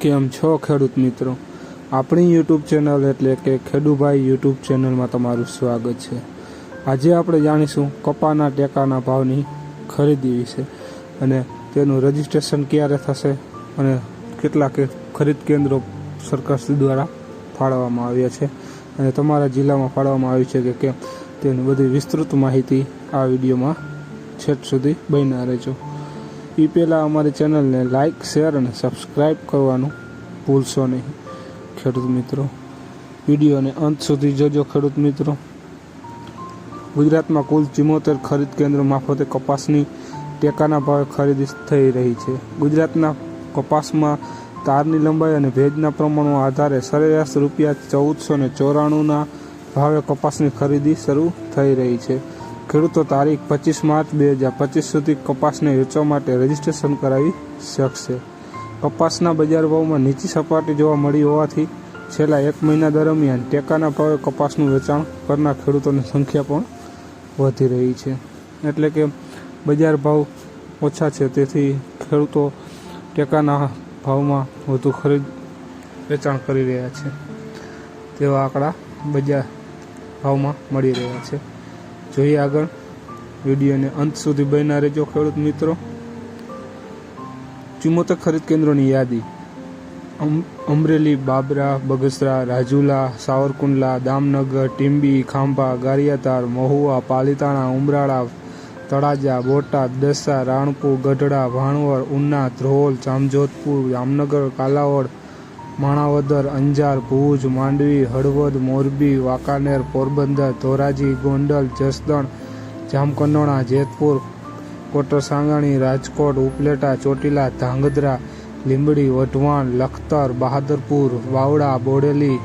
કેમ છો ખેડૂત મિત્રો? આપણી યુટ્યુબ ચેનલ એટલે કે ખેડુભાઈ યુટ્યુબ ચેનલમાં તમારું સ્વાગત છે. આજે આપણે જાણીશું કપાના ટેકાના ભાવની ખરીદી વિશે અને તેનું રજીસ્ટ્રેશન ક્યારે થશે અને કેટલા ખરીદ કેન્દ્રો સરકારશ્રી દ્વારા ફાળવવામાં આવ્યા છે અને તમારા જિલ્લામાં ફાળવવામાં આવ્યું છે કે કેમ તેની બધી વિસ્તૃત માહિતી આ વિડીયોમાં છેટ સુધી બન્યા રહેજો. એ પહેલાં અમારી ચેનલને લાઇક શેર અને સબસ્ક્રાઈબ કરવાનું ભૂલશો નહીં, ખેડૂત મિત્રો. વિડીયોને અંત સુધી જોજો, ખેડૂત મિત્રો. ગુજરાતમાં કુલ ચિમોતેર ખરીદ કેન્દ્રો મારફતે કપાસની ટેકાના ભાવે ખરીદી થઈ રહી છે. ગુજરાતના કપાસમાં તારની લંબાઈ અને ભેજના પ્રમાણના આધારે સરેરાશ રૂપિયા ચૌદસો ને ચોરાણુંના ભાવે કપાસની ખરીદી શરૂ થઈ રહી છે. ખેડૂતો તારીખ પચીસ માર્ચ બે હજાર પચીસ સુધી કપાસને વેચવા માટે રજીસ્ટ્રેશન કરાવી શકશે. કપાસના બજાર ભાવમાં નીચી સપાટી જોવા મળી હોવાથી છેલ્લા એક મહિના દરમિયાન ટેકાના ભાવે કપાસનું વેચાણ કરનાર ખેડૂતોની સંખ્યા પણ વધી રહી છે. એટલે કે બજાર ભાવ ઓછા છે, તેથી ખેડૂતો ટેકાના ભાવમાં વધુ ખરીદ વેચાણ કરી રહ્યા છે. તેવા આંકડા બજાર ભાવમાં મળી રહ્યા છે. જોઈએ આગળ. વિડીયોને અંત સુધી બન્યા રહેજો, ખેડૂત મિત્રો. ચુમ્મોતેર ખરીદ કેન્દ્રોની યાદી. અમ- અમરેલી, બાબરા, બગસરા, રાજુલા, સાવરકુંડલા, દામનગર, ટીંબી, ખાંભા ગારિયાતાર મહુવા, પાલીતાણા, ઉમરાળા, તળાજા, બોટાદ દસા રાણપુર, ગઢડા ભાણવર ઉના ધ્રોલ, જામજોધપુર, જામનગર, કાલાવડ માણાવદર, અંજાર, ભુજ, માંડવી, હળવદ, મોરબી, વાંકાનેર, પોરબંદર, ધોરાજી, ગોંડલ, જસદણ, જામકંડોણા, જેતપુર, કોટરસાંગાણી, રાજકોટ, ઉપલેટા, ચોટીલા, ધાંગધ્રા, લીંબડી, વઢવાણ, લખતર, બહાદરપુર, વાવડા, બોડેલી,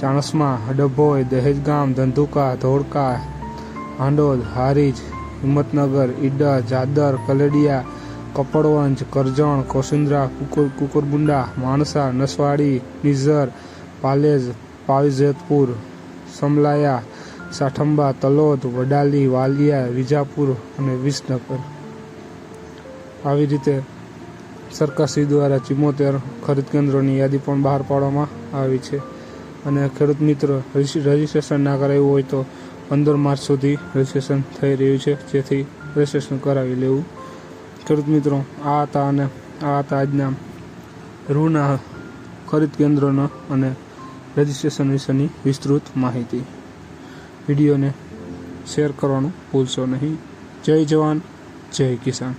ચાણસમા ડભોઈ દહેજગામ, ધંધુકા, ધોળકા, હાંડોદ, હારીજ, હિંમતનગર ઈડર જાદર, કલેડિયા કપડવંજ, કરજણ કોસિંદ્રા કુકુર, કુકુરબુંડા, માણસા, નસવાડી, નિઝર, પાલેજ પાવીજેતપુર સમલાયા, સાઠંબા, તલોદ, વડાલી, વાલિયા, વિજાપુર અને વિસનગર. આવી રીતે સરકારશ્રી દ્વારા ચિમોતેર ખરીદ કેન્દ્રોની યાદી પણ બહાર પાડવામાં આવી છે. અને ખેડૂત મિત્રો, રજિ- રજિસ્ટ્રેશન ના કરાવ્યું હોય તો પંદર માર્ચ સુધી રજિસ્ટ્રેશન થઈ રહ્યું છે. જેથી રજિસ્ટ્રેશન કરાવી લેવું. ખેડૂત મિત્રો, આ હતા અને આ હતા આજના રૂના ખરીદ કેન્દ્રોના અને રજિસ્ટ્રેશન વિશેની વિસ્તૃત માહિતી. વિડીયોને શેર કરવાનું ભૂલશો નહીં. જય જવાન, જય કિસાન.